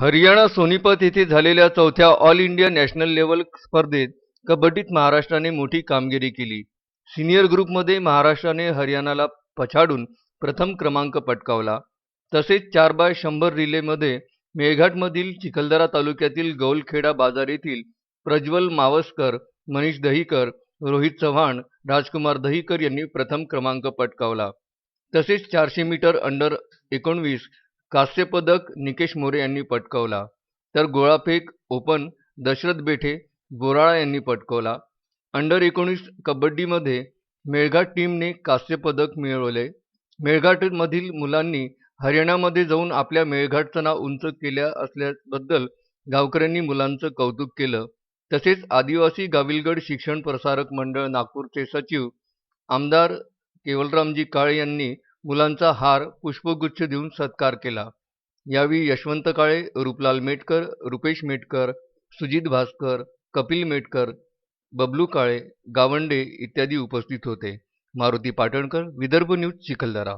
हरियाणा सोनीपत येथे झालेल्या चौथ्या ऑल इंडिया नॅशनल लेवल स्पर्धेत कबड्डीत महाराष्ट्राने मोठी कामगिरी केली. सिनियर ग्रुपमध्ये महाराष्ट्राने हरियाणाला पछाडून प्रथम क्रमांक पटकावला. तसेच चार बाय शंभर रिलेमध्ये मेळघाटमधील चिखलदरा तालुक्यातील गौलखेडा बाजार येथील प्रज्वल मावसकर मनीष दहीकर रोहित चव्हाण राजकुमार दहीकर यांनी प्रथम क्रमांक पटकावला. तसेच चारशे मीटर अंडर एकोणवीस कांस्यपदक निकेश मोरे यांनी पटकावला. तर गोळाफेक ओपन दशरथ बेठे बोराळा यांनी पटकावला. अंडर एकोणीस कबड्डीमध्ये मेळघाट टीमने कांस्यपदक मिळवले. मेळघाटमधील मुलांनी हरियाणामध्ये जाऊन आपल्या मेळघाटचं नाव उंच केल्या असल्याबद्दल गावकऱ्यांनी मुलांचं कौतुक केलं. तसेच आदिवासी गाविलगड शिक्षण प्रसारक मंडळ नागपूरचे सचिव आमदार केवलरामजी काळे यांनी मुलांचा हार पुष्पगुच्छ देऊन सत्कार केला. यावेळी यशवंत काळे रूपलाल मेटकर रुपेश मेटकर सुजित भास्कर कपिल मेटकर बबलू काळे गावंडे इत्यादी उपस्थित होते. मारुती पाटणकर विदर्भ न्यूज चिखलदरा.